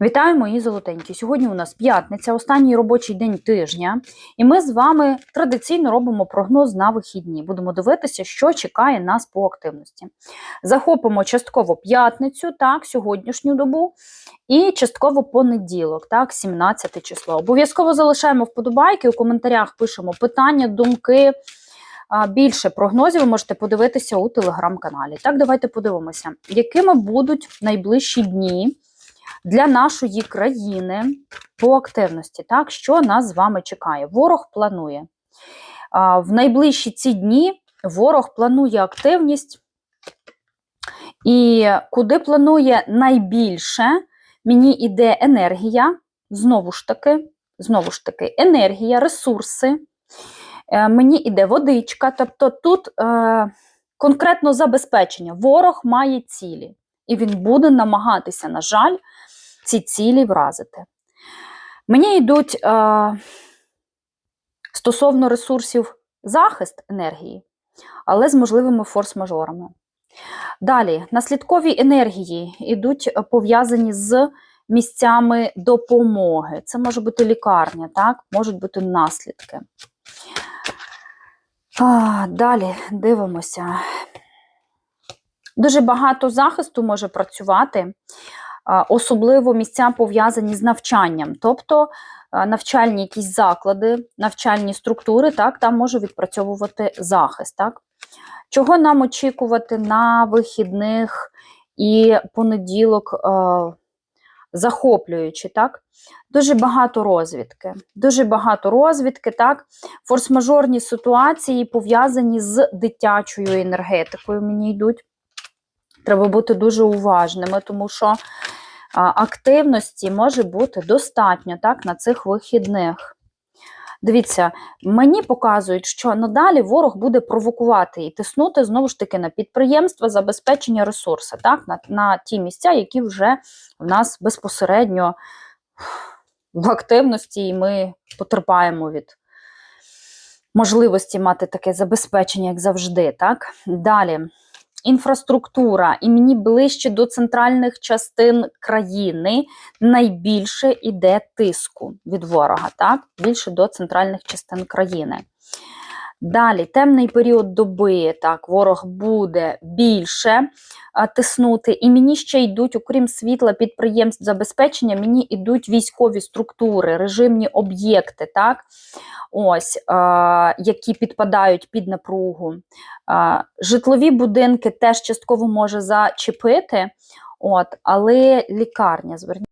Вітаю, мої золотенькі! Сьогодні у нас п'ятниця, останній робочий день тижня, і ми з вами традиційно робимо прогноз на вихідні. Будемо дивитися, що чекає нас по активності. Захопимо частково п'ятницю, так, сьогоднішню добу, і частково понеділок, так, 17 число. Обов'язково залишаємо вподобайки, у коментарях пишемо питання, думки. Більше прогнозів ви можете подивитися у телеграм-каналі. Так, давайте подивимося, якими будуть найближчі дні для нашої країни по активності, так, що нас з вами чекає. Ворог планує. В найближчі ці дні ворог планує активність. І куди планує найбільше, мені йде енергія, знову ж таки, знову ж таки, енергія, ресурси. Е, Мені йде водичка, тобто тут е, конкретно забезпечення. Ворог має цілі, і він буде намагатися, на жаль, ці цілі вразити. Мені йдуть е, стосовно ресурсів захист енергії, але з можливими форс-мажорами. Далі, наслідкові енергії йдуть е, пов'язані з місцями допомоги. Це може бути лікарня, так? можуть бути наслідки. А, Далі дивимося. Дуже багато захисту може працювати, особливо місця пов'язані з навчанням. Тобто навчальні якісь заклади, навчальні структури, так, там може відпрацьовувати захист. Так? Чого нам очікувати на вихідних і понеділок, захоплюючи, так? Дуже багато розвідки. Дуже багато розвідки, так? Форс-мажорні ситуації пов'язані з дитячою енергетикою, мені йдуть. Треба бути дуже уважними, тому що активності може бути достатньо так, на цих вихідних. Дивіться, мені показують, що надалі ворог буде провокувати і тиснути знову ж таки на підприємства забезпечення ресурсу, так, на, на ті місця, які вже в нас безпосередньо в активності, і ми потерпаємо від можливості мати таке забезпечення, як завжди. Так? Далі. Інфраструктура, і мені ближче до центральних частин країни найбільше йде тиску від ворога, так? Більше до центральних частин країни. Далі, темний період доби, так, ворог буде більше а, тиснути. І мені ще йдуть, окрім світла, підприємств забезпечення, мені йдуть військові структури, режимні об'єкти, так, ось, а, які підпадають під напругу. А, житлові будинки теж частково може зачепити, от, але лікарня, зверніть.